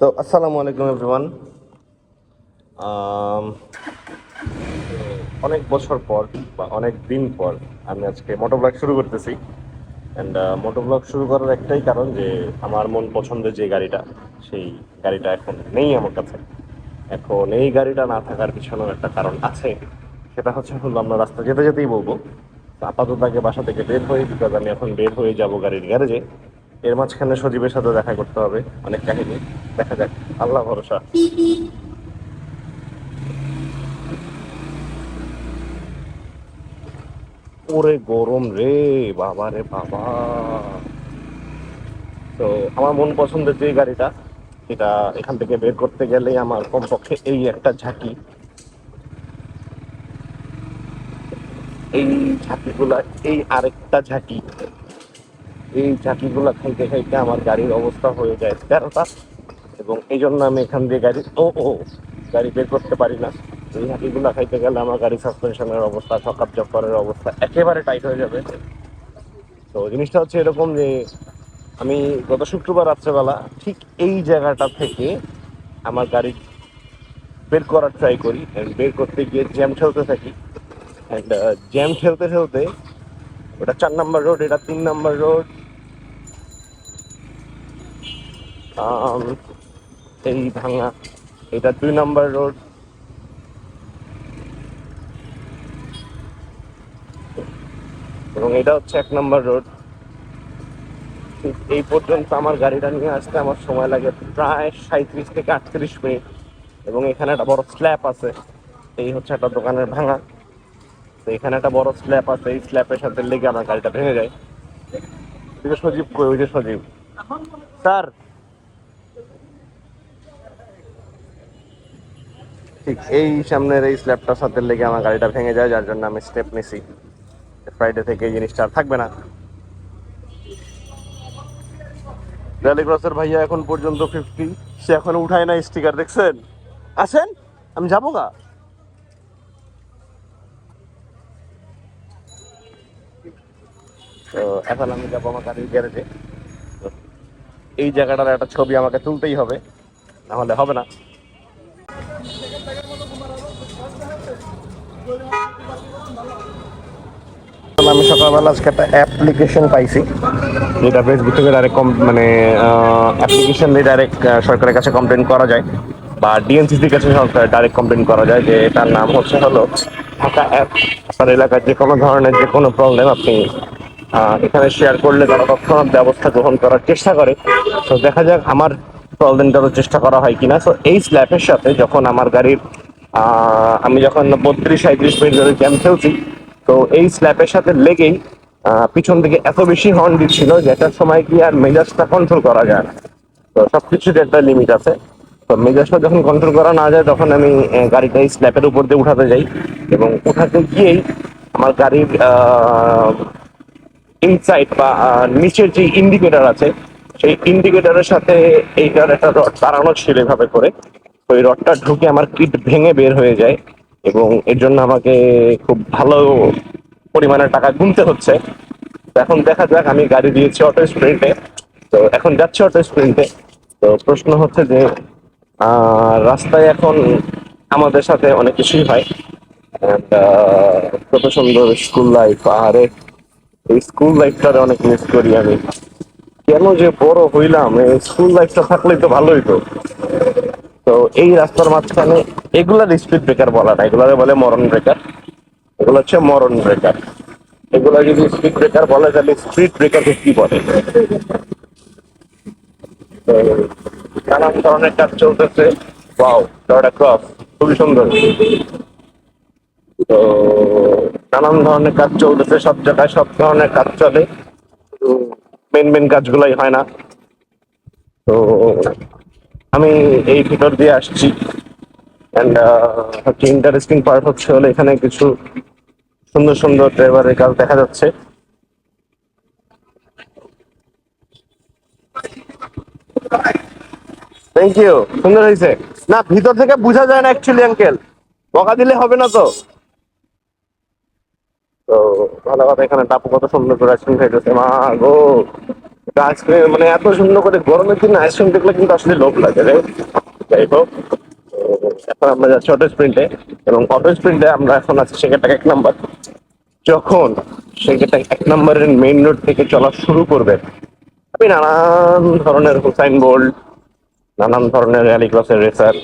তো, আসসালামু আলাইকুম এভরিওয়ান অনেক বছর পর বা অনেক দিন পর আমি আজকে মোটো ব্লগ শুরু করতেছি। অ্যান্ড মোটো ব্লগ শুরু করার একটাই কারণ যে, আমার মন পছন্দের যে গাড়িটা, সেই গাড়িটা এখন নেই আমার কাছে। এখন এই গাড়িটা না থাকার পিছনেও একটা কারণ আছে। সেটা হচ্ছে হলো আমরা রাস্তা যেতে যেতেই বলব। আপাতত আগে বাসা থেকে বের হই বিকজ আমি এখন বের হয়ে যাব গাড়ির গ্যারেজে। এর মাঝখানে সজীবের সাথে দেখা করতে হবে, অনেক কাহিনী। দেখা যাক, আল্লাহ ভরসা। ওরে গরম রে, বাবা রে বাবা। তো আমার মন পছন্দের যে গাড়িটা এটা এখান থেকে বের করতে গেলেই আমার কমপক্ষে এই একটা ঝাঁকি। এই ঝাঁকিগুলা, এই আরেকটা ঝাঁকি। এই ঝাঁকিগুলা খাইতে খাইতে আমার গাড়ির অবস্থা হয়ে যায় তেরোটা। এবং এই জন্য আমি এখান দিয়ে গাড়ি, ও ও গাড়ি বের করতে পারি না। এই ঝাঁকিগুলা খাইতে গেলে আমার গাড়ি সাসপেনশনের অবস্থা সকাপ জব্বরের অবস্থা একেবারে টাইট হয়ে যাবে। তো জিনিসটা হচ্ছে এরকম যে, আমি গত শুক্রবার রাত্রেবেলা ঠিক এই জায়গাটা থেকে আমার গাড়ি বের করার ট্রাই করি। বের করতে গিয়ে জ্যাম ঠেলতে থাকি। অ্যান্ড জ্যাম ঠেলতে ঠেলতে ওটা চার নাম্বার রোড এটা তিন নাম্বার রোড এই ভাঙা এটা দুই নম্বর রোড। এবং এটা হচ্ছে এক নম্বর রোড। এই পর্যন্ত আমার গাড়িটা নিয়ে আসতে আমার সময় লাগে প্রায় সাঁত্রিশ থেকে আটত্রিশ মিনিট। এবং এখানে একটা বড় স্ল্যাব আছে এই হচ্ছে একটা দোকানের ভাঙা। তো এখানে একটা বড় স্ল্যাব আছে এই স্ল্যাবের সাথে লেগে আমার গাড়িটা ভেঙে যায়। সজীব কই ওই যে সজীব। স্যার ঠিক এই সামনের এই স্ল্যাবটার সাথে লেগে আমার গাড়িটা ভেঙে যায়, যার জন্য আমি স্টেপ নিছি। ফ্রাইডে থেকে এই জিনিসটা আর থাকবে না। র্যালি ক্রসের ভাইয়া এখন পর্যন্ত ফিফটি সে এখনও উঠায় না স্টিকার দেখছেন? আছেন? আমি যাব গা। তো এখন আমি যাব আমার গাড়ির গ্যারেজে। এই জায়গাটার একটা ছবি আমাকে তুলতেই হবে নাহলে হবে না। আমি সকালবেলা আজকে একটা অ্যাপ্লিকেশন পাইছি। যেটা ফেসবুক থেকে ডাইরেক্ট কম মানে অ্যাপ্লিকেশন দিয়ে ডাইরেক্ট সরকারের কাছে কমপ্লেন করা যায় বা ডিএনসিসির কাছে সরকার ডাইরেক্ট কমপ্লেন করা যায় যে এটার নাম হচ্ছে হলো ঢাকা অ্যাপ আপনার এলাকার যে কোনো ধরনের যে কোনো প্রবলেম আপনি এখানে শেয়ার করলে তারা তৎক্ষণাৎ ব্যবস্থা গ্রহণ করার চেষ্টা করে। তো দেখা যাক আমার প্রবলেমটারও চেষ্টা করা হয় কিনা। তো এই স্ল্যাপের সাথে যখন আমার গাড়ির আমি যখন বত্রিশ সাঁত্রিশ মিনিট ধরে জ্যাম খেলছি তো এই স্ল্যাপের সাথে লেগেই পিছন থেকে এত বেশি হর্ন দিচ্ছিল যেটার সময় কি আর মেজাজটা কন্ট্রোল করা যায় না। তো সবকিছুর একটা লিমিট আছে। তো মেজাজটা যখন কন্ট্রোল করা না যায়, তখন আমি গাড়িটা এই স্ল্যাপের উপর দিয়ে উঠাতে যাই এবং উঠাতে গিয়েই আমার গাড়ির ইনসাইড বা নিচের যে ইন্ডিকেটার আছে, সেই ইন্ডিকেটারের সাথে এইটার একটা রড বাড়ানো ছিল এভাবে করে। এই রডটা ঢুকে আমার কিট ভেঙে বের হয়ে যায়। এবং এর জন্য আমাকে খুব ভালো পরিমাণে টাকা গুনতে হচ্ছে। তো এখন দেখা যাক, আমি গাড়ি দিয়েছি অটো স্প্রিন্টে তো এখন যাচ্ছে অটো স্প্রিন্টে তো প্রশ্ন হচ্ছে যে রাস্তায় এখন আমাদের সাথে অনেক কিছুই হয়। কত সুন্দর স্কুল লাইফ আরে এই স্কুল লাইফটারে অনেক মিস করি আমি। কেন যে বড় হইলাম স্কুল লাইফটা থাকলেই তো ভালোই তো। তো এই রাস্তার মাঝখানে এগুলার স্পিড ব্রেকার বলা না এগুলারে বলে মরণ ব্রেকার এগুলো হচ্ছে মরণ ব্রেকার এগুলা যদি স্পিড ব্রেকার বলে, তাহলে স্পিড ব্রেকারকে কি বলে? নানান ধরনের কাজ চলতেছে। ওয়াও ডটা ক্রস খুবই সুন্দর। তো নানান ধরনের কাজ চলতেছে, সব জায়গায় সব ধরনের কাজ চলে। মেন মেন কাজগুলাই হয় না। তো আমি এই ভিতর দিয়ে আসছি। অ্যান্ড হচ্ছে ইন্টারেস্টিং পার্ট হচ্ছে হলো এখানে কিছু সুন্দর সুন্দর ড্রাইভারের কাজ দেখা যাচ্ছে। থ্যাংক ইউ সুন্দর হয়েছে। না, ভিতর থেকে বোঝা যায় না অ্যাকচুয়ালি আঙ্কেল বকা দিলে হবে না তো। তো, ভালো কথা, এখানে টাপু কত সুন্দর করে আইসক্রিম খাইতেছে। মা গো। আইসক্রিম মানে এত সুন্দর করে গরমের দিনে আইসক্রিম দেখলে কিন্তু আসলে লোভ লাগে যাই হোক এখন আমরা যাচ্ছি অটো স্প্রিন্টে এবং অটো স্প্রিন্টে আমরা এখন আছি সেখানটা এক নাম্বার যখন সেখানটা এক নম্বরের মেইন রোড থেকে চলা শুরু করবে আপনি নানান ধরনের হুসাইন বোল্ট নানান ধরনের অ্যালিক্রসের রেসার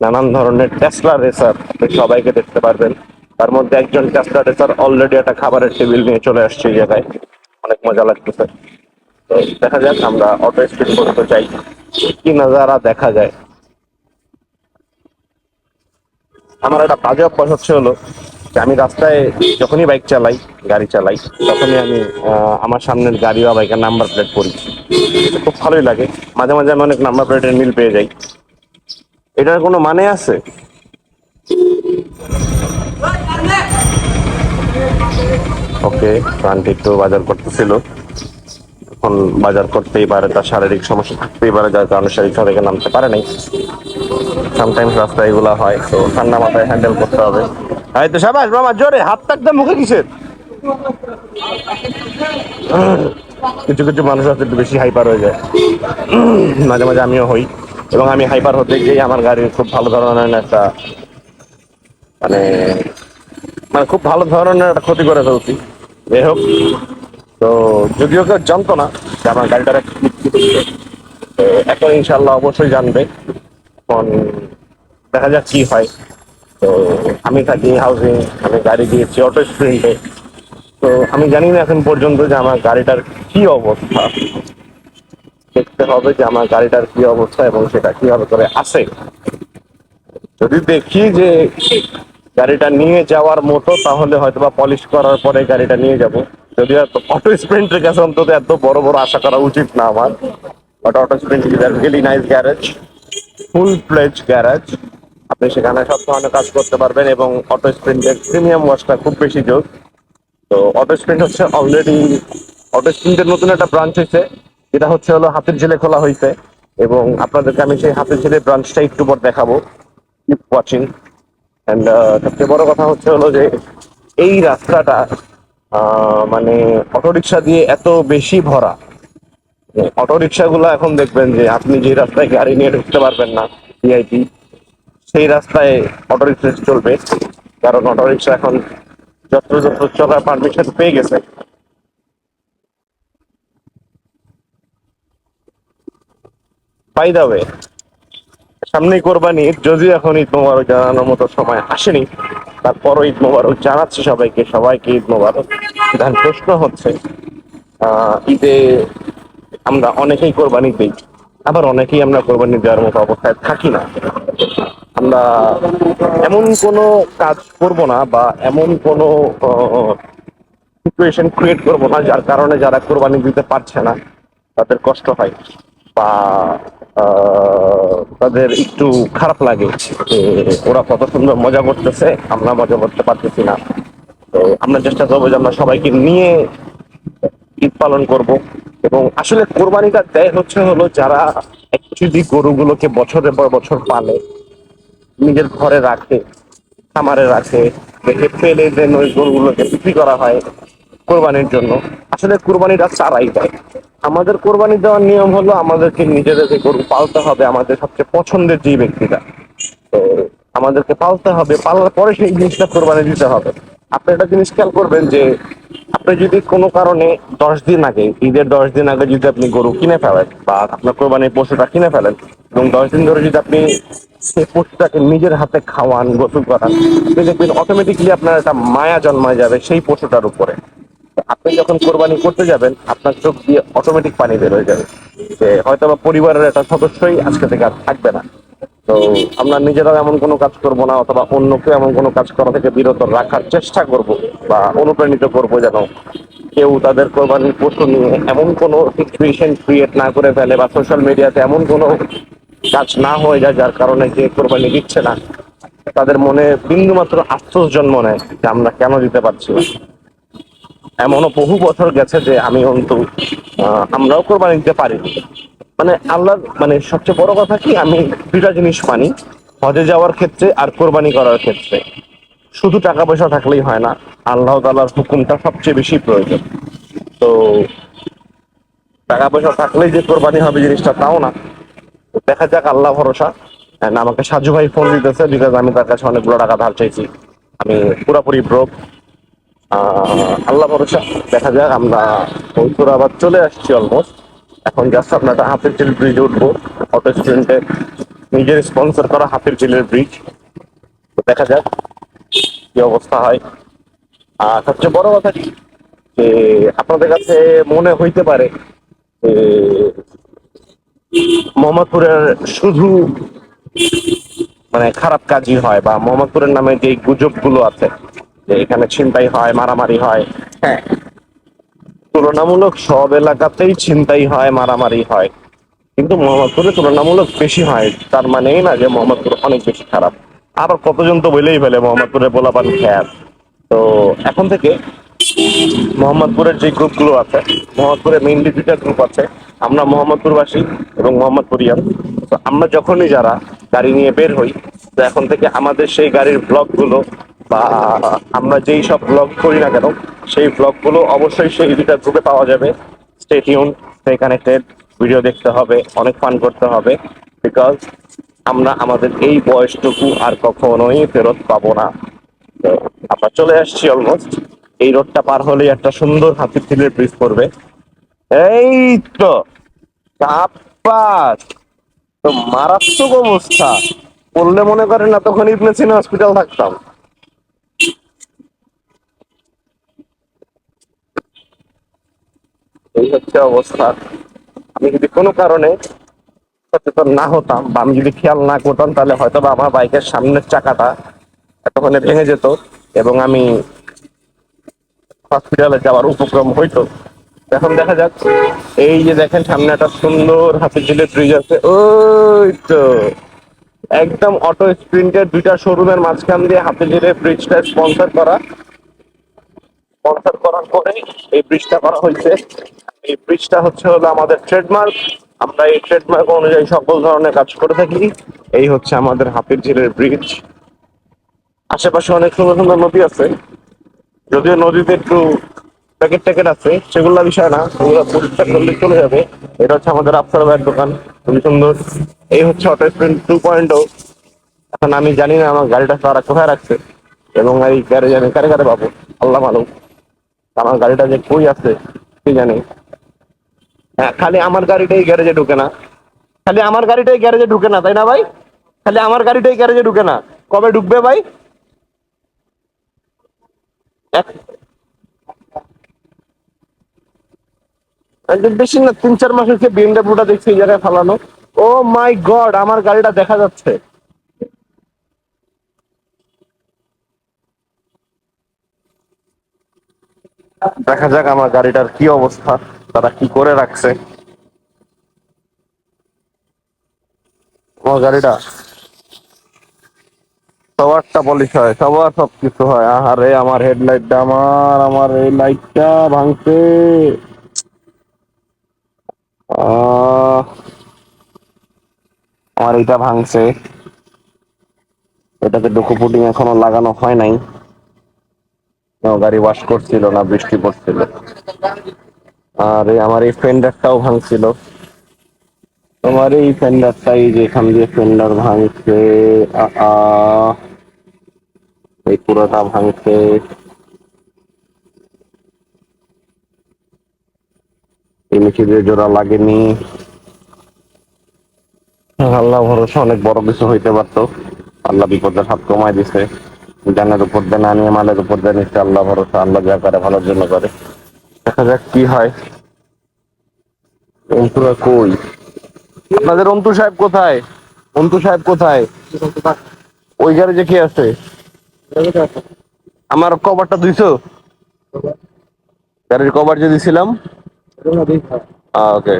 নানান ধরনের টেসলা রেসার আপনি সবাইকে দেখতে পারবেন। তার মধ্যে একজন টেসলা রেসার অলরেডি একটা খাবারের টেবিল নিয়ে চলে আসছে এই জায়গায়। অনেক মজা লাগতেছে। তো দেখা যাক, আমরা অটো স্পিড করতে চাই। কি নাজারা দেখা যায়। আমার একটা বাজে অভ্যাস হচ্ছে হলো যে আমি রাস্তায় যখনই বাইক চালাই, গাড়ি চালাই, তখনই আমি আমার সামনের গাড়ি বা বাইকের নাম্বার প্লেট পড়ি। খুব ভালোই লাগে। মাঝে মাঝে আমি অনেক নাম্বার প্লেটের মিল পেয়ে যাই। এটার কোনো মানে আছে? ওকে আন্টি একটু বাজার করতেছিল। এখন বাজার করতেই পারে, তার শারীরিক সমস্যা থাকতেই পারে, যার কারণে শারীরিক থেকে নামতে পারে নাই। সামটাইমস রাস্তায় এগুলা হয়, তো ঠান্ডা মাথায় হ্যান্ডেল করতে হবে। এই তো সাবাস বাবা জোরে, হাত টাকতে মুখে কিসের? কিছু কিছু মানুষ আছে, একটু বেশি হাইপার হয়ে যায়। মাঝে মাঝে আমিও হই, এবং আমি হাইপার হতে গিয়ে আমার গাড়ির খুব ভালো ধরনের একটা মানে মানে খুব ভালো ধরনের একটা ক্ষতি করে ফেলছি। যাই হোক তো যদিও কেউ জানতো না যে আমার গাড়িটার। তো এখন ইনশাল্লাহ অবশ্যই জানবে। এখন দেখা যাক কি হয়। তো আমি থাকি হাউজিং আমি গাড়ি দিয়েছি অটো স্প্রিন্টে তো আমি জানি না এখন পর্যন্ত যে আমার গাড়িটার কি অবস্থা। দেখতে হবে যে আমার গাড়িটার কি অবস্থা এবং সেটা কীভাবে করে আসে যদি দেখি যে গাড়িটা নিয়ে যাওয়ার মতো, তাহলে হয়তো বা পলিশ করার পরে গাড়িটা নিয়ে যাব। যদি অটো স্প্রিন্টের কাছে অন্তত এত বড় বড় আশা করা উচিত না আমার। But auto sprint is really nice garage full plays garage আপনি সেখানে সব ধরনের কাজ করতে পারবেন এবং অটো স্প্রিন্টের প্রিমিয়াম ওয়াশটা খুব বেশি যোগ। তো অটো স্প্রিন্ট হচ্ছে অলরেডি অটো স্প্রিন্টের নতুন একটা ব্রাঞ্চ হয়েছে যেটা হচ্ছে হলো হাতের জেলে খোলা হয়েছে এবং আপনাদেরকে আমি সেই হাতের জেলে ব্রাঞ্চটা একটু পর দেখাবো কিপ ওয়াচিং অ্যান্ড সবচেয়ে বড় কথা হচ্ছে হলো যে এই রাস্তাটা মানে অটোরিকশা দিয়ে এত বেশি ভরা। অটো রিক্সাগুলো এখন দেখবেন যে আপনি যে রাস্তায় গাড়ি নিয়ে ঢুকতে পারবেন না ভিআইপি সেই রাস্তায় অটো রিক্সা চলবে। কারণ অটো রিক্সা এখন যত্র যত্র চলার পারমিশন পেয়ে গেছে। বাই দা ওয়ে সামনেই কোরবানি যদিও এখন ঈদ মোবারক জানানোর মতো সময় আসেনি তারপরও ঈদ মোবারক জানাচ্ছি সবাইকে সবাইকে ঈদ মোবারক। ধান প্রশ্ন হচ্ছে ঈদে আমরা অনেকেই কোরবানি দিই, আবার অনেকেই আমরা কোরবানি দেওয়ার মতো অবস্থায় থাকি না। আমরা এমন কোনো কাজ করব না বা এমন কোনো সিচুয়েশন ক্রিয়েট করব না, যার কারণে যারা কোরবানি দিতে পারছে না, তাদের কষ্ট হয় বা তাদের একটু খারাপ লাগে ওরা কত সুন্দর মজা করতেছে, আমরা মজা করতে পারতেছি না। তো আমরা চেষ্টা করব যে আমরা সবাইকে নিয়ে ঈদ পালন করব। এবং আসলে কোরবানিটা দেয় হচ্ছে হলো যারা অ্যাকচুয়ালি গরুগুলোকে বছরের পর বছর পালে, নিজের ঘরে রাখে, খামারে রাখে, দেখে ফেলে দেন ওই গরুগুলোকে বিক্রি করা হয়। কোরবানির জন্য। আসলে কোরবানিটা চারাই দেয়। আমাদের কোরবানি দেওয়ার নিয়ম হলো আমাদেরকে নিজেদেরকে গরু পালতে হবে আমাদের সবচেয়ে পছন্দের যে ব্যক্তিটা। তো আমাদেরকে পালতে হবে, পালার পরে সেই জিনিসটা কোরবানি দিতে হবে। আপনি একটা জিনিস খেয়াল করবেন যে, আপনি যদি কোনো কারণে দশ দিন আগে, ঈদের দশ দিন আগে যদি আপনি গরু কিনে ফেলেন বা আপনার কোরবানির পশুটা কিনে ফেলেন এবং দশ দিন ধরে যদি আপনি সেই পশুটাকে নিজের হাতে খাওয়ান, গোসল করান দেখবেন অটোমেটিকলি আপনার একটা মায়া জন্মায় যাবে সেই পশুটার উপরে। আপনি যখন কোরবানি করতে যাবেন, আপনার চোখ দিয়ে অটোমেটিক পানি বের হয়ে যাবে। যে হয়তো বা পরিবারের একটা সদস্যই আজকে থেকে আর থাকবে না। তো আমরা নিজেরাও এমন কোনো কাজ করব না, অথবা অন্যকে এমন কোনো কাজ করা থেকে বিরত রাখার চেষ্টা করব বা অনুপ্রাণিত করব যেন কেউ তাদের কোরবানির পশু নিয়ে এমন কোনো সিচুয়েশন ক্রিয়েট না করে ফেলে বা সোশ্যাল মিডিয়াতে এমন কোনো কাজ না হয়ে যায় যার কারণে যে কোরবানি দিচ্ছে না। তাদের মনে বিন্দু মাত্র আফসোস জন্ম নেয় যে আমরা কেন দিতে পারছি না। এমনও বহু বছর গেছে যে আমি অন্তু আমরাও কোরবানি দিতে পারি মানে আল্লাহ মানে সবচেয়ে বড় কথা কি, আমি দুইটা জিনিস মানি, হজে যাওয়ার ক্ষেত্রে আর কোরবানি করার ক্ষেত্রে। শুধু টাকা পয়সা থাকলেই হয় না, আল্লাহ তালার হুকুমটা সবচেয়ে বেশি প্রয়োজন। তো টাকা পয়সা থাকলেই যে কোরবানি হবে জিনিসটা তাও না। দেখা যাক, আল্লাহ ভরসা। আমাকে সাজু ভাই ফোন দিতেছে বিকজ আমি তার কাছে অনেকগুলো টাকা ধার চাইছি। আমি পুরোপুরি ব্রোক আল্লাহ ভরসা। দেখা যাক, আমরা আবার চলে আসছি অলমোস্ট এখন জাস্ট আপনার হাতের চিল ব্রিজে উঠবো। অটো স্টুডেন্টের নিজের স্পন্সর করা হাতের চিলের ব্রিজ তো দেখা যাক কি অবস্থা হয়। আর সবচেয়ে বড় কথা কি? যে আপনাদের কাছে মনে হইতে পারে মোহাম্মদপুরের শুধু মানে খারাপ কাজই হয় বা মোহাম্মদপুরের নামে যে গুজবগুলো আছে যে এখানে ছিনতাই হয় মারামারি হয়। হ্যাঁ। তুলনামূলক সব এলাকাতেই ছিনতাই হয় মারামারি হয়। কিন্তু মোহাম্মদপুরে তুলনামূলক বেশি হয়। তার মানে এই না যে মোহাম্মদপুর অনেক বেশি খারাপ। আবার কতজন তো বলেই ফেলে মোহাম্মদপুরে পোলাপান খ্যাত। তো এখন থেকে মোহাম্মদপুরের যে গ্রুপগুলো আছে মোহাম্মদপুরে মেইনলি দুইটা গ্রুপ আছে আমরা মোহাম্মদপুরবাসী এবং মোহাম্মদপুরিয়ান। তো আমরা যখনই যারা গাড়ি নিয়ে বের হই তো এখন থেকে আমাদের সেই গাড়ির ব্লগগুলো বা আমরা যেই সব ব্লগ করি না কেন, সেই ব্লগগুলো অবশ্যই সেই দুইটা গ্রুপে পাওয়া যাবে। Stay tuned stay connected video দেখতে হবে, অনেক ফান করতে হবে বিকজ আমরা আমাদের এই বয়সটুকু আর কখনোই ফেরত পাবো না। তো আমরা চলে আসছি অলমোস্ট এই রোডটা পার হলেই একটা সুন্দর হাতির ঝিলের ব্রিজ পড়বে। এই তো তো মারাত্মক অবস্থা। পড়লে মনে করেন না তখন ইবনে হসপিটাল থাকতাম। এই হচ্ছে অবস্থা। আমি যদি কোনো কারণে সচেতন না হতাম বা আমি যদি খেয়াল না করতাম, তাহলে হয়তো বা আমার বাইকের সামনের চাকাটা এতক্ষণে ভেঙে যেত এবং আমি হসপিটালে যাওয়ার উপক্রম হইতো। এখন দেখা যাচ্ছে এই যে দেখেন সামনে একটা সুন্দর হাতির ঝিলের ব্রিজ আছে। ওই তো, একদম অটো স্প্রিন্টের দুইটা শোরুমের মাঝখান দিয়ে হাতির ঝিলের ব্রিজটা স্পন্সর করা। স্পন্সর করার পরে এই ব্রিজটা করা হয়েছে। এই ব্রিজটা হচ্ছে হলো আমাদের ট্রেডমার্ক আমরা এই ট্রেডমার্ক অনুযায়ী সকল ধরনের কাজ করে থাকি। এই হচ্ছে আমাদের হাতির ঝিলের ব্রিজ আশেপাশে অনেক সুন্দর সুন্দর নদী আছে। যদিও নদীতে একটু প্যাকেট ট্যাকেট আছে, সেগুলো বিষয় না। ওগুলো পরিষ্কার করলে চলে যাবে। এটা হচ্ছে আমাদের আফসার ভাইয়ের দোকান। খুবই সুন্দর। এই হচ্ছে অটো স্প্রিন্ট টু পয়েন্ট এখন আমি জানি না আমার গাড়িটা তারা কোথায় রাখছে। এবং এই গ্যারেজ আমি কারে কারে পাবো? আল্লাহ মালুম আমার গাড়িটা যে কই আছে, কি জানি? হ্যাঁ খালি আমার গাড়িটাই গ্যারেজে ঢুকে না। খালি আমার গাড়িটাই গ্যারেজে ঢুকে না, তাই না ভাই? খালি আমার গাড়িটাই গ্যারেজে ঢুকে না। কবে ঢুকবে ভাই? বেশি না, তিন চার মাস হচ্ছে বিএমডাব্লিউটা দেখছি এই জায়গায় ফালানো। ও মাই গড, আমার গাড়িটা দেখা যাচ্ছে। দেখা যাক আমার গাড়িটার কি অবস্থা। তারা কি করে রাখছে? আমার গাড়িটা? সবারটা পলিশ হয়, সবার সব কিছু হয়। আহারে, আমার হেডলাইটটা আমার আমার এই লাইটটা ভাঙছে। আমার এটা ভাঙছে। এটাতে ডুকু পুটিং এখনও লাগানো হয় নাই। গাড়ি ওয়াশ করছিল না, বৃষ্টি পড়ছিল। আর আমার এই ফেন্ডারটাও ভাঙছিল। তোমার এই ফেন্ডারটাই যে এখান দিয়ে ফেন্ডার ভাঙছে। এই পুরোটা ভাঙছে। এই জোড়া লাগেনি। আল্লাহ ভরসা, অনেক বড় কিছু হইতে পারতো। আল্লাহ বিপদের হাত কমায় দিছে। জানের উপর দেন আনিয়ে মালের উপর দেন আল্লাহ ভরসা, আল্লাহ যা করে ভালোর জন্য করে। দেখা যাক কি হয়। অন্তুরা কই? আপনাদের অন্তু সাহেব কোথায়? অন্তু সাহেব কোথায়? ওই গ্যারেজে কি আছে? আমার কভারটা দুইছো গাড়ির কভার যে দিছিলাম? ওকে।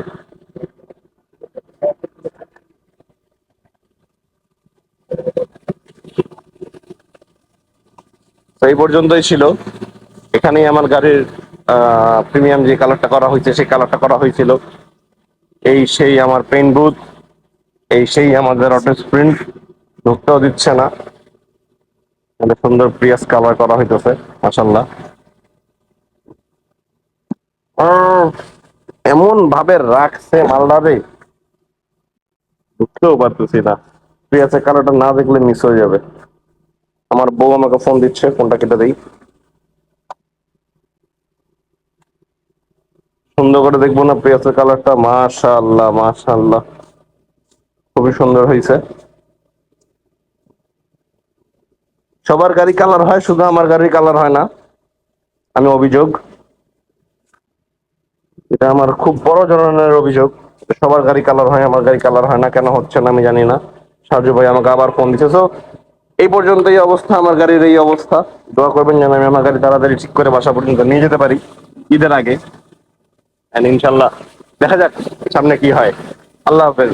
এই পর্যন্তই ছিল। এখানেই আমার গাড়ির প্রিমিয়াম যে কালারটা করা হয়েছে, সেই কালারটা করা হয়েছিল। এই সেই আমার পেন বুথ এই সেই আমাদের অটো স্প্রিন্ট ঢুকতেও দিচ্ছে না। একটা সুন্দর প্রিয়াস কালার করা হইতেছে মাসাল্লাহ এমন ভাবে রাখছে মালদারে বুঝতেও পারতেছি না। প্রিয়াসের কালারটা না দেখলে মিস হয়ে যাবে। আমার বউ আমাকে ফোন দিচ্ছে ফোনটা কেটে দেই। সুন্দর করে দেখব না পেঁয়াজের কালারটা? মাশাআল্লাহ মাশাআল্লাহ। খুবই সুন্দর হয়েছে সবার গাড়ি কালার হয়, শুধু আমার গাড়ির কালার হয় না। আমি অভিযোগ। এটা আমার খুব বড় ধরনের অভিযোগ। সবার গাড়ি কালার হয়, আমার গাড়ি কালার হয় না, কেন হচ্ছে না আমি জানি না। সাজু ভাই আমাকে আবার ফোন দিচ্ছে তো এই পর্যন্ত এই অবস্থা, আমার গাড়ির এই অবস্থা। দোয়া করবেন যেন আমি আমার গাড়ি তাড়াতাড়ি ঠিক করে বাসা পর্যন্ত নিয়ে যেতে পারি ঈদের আগে। ইনশাল্লাহ দেখা যাক সামনে কি হয়। আল্লাহ হাফেজ।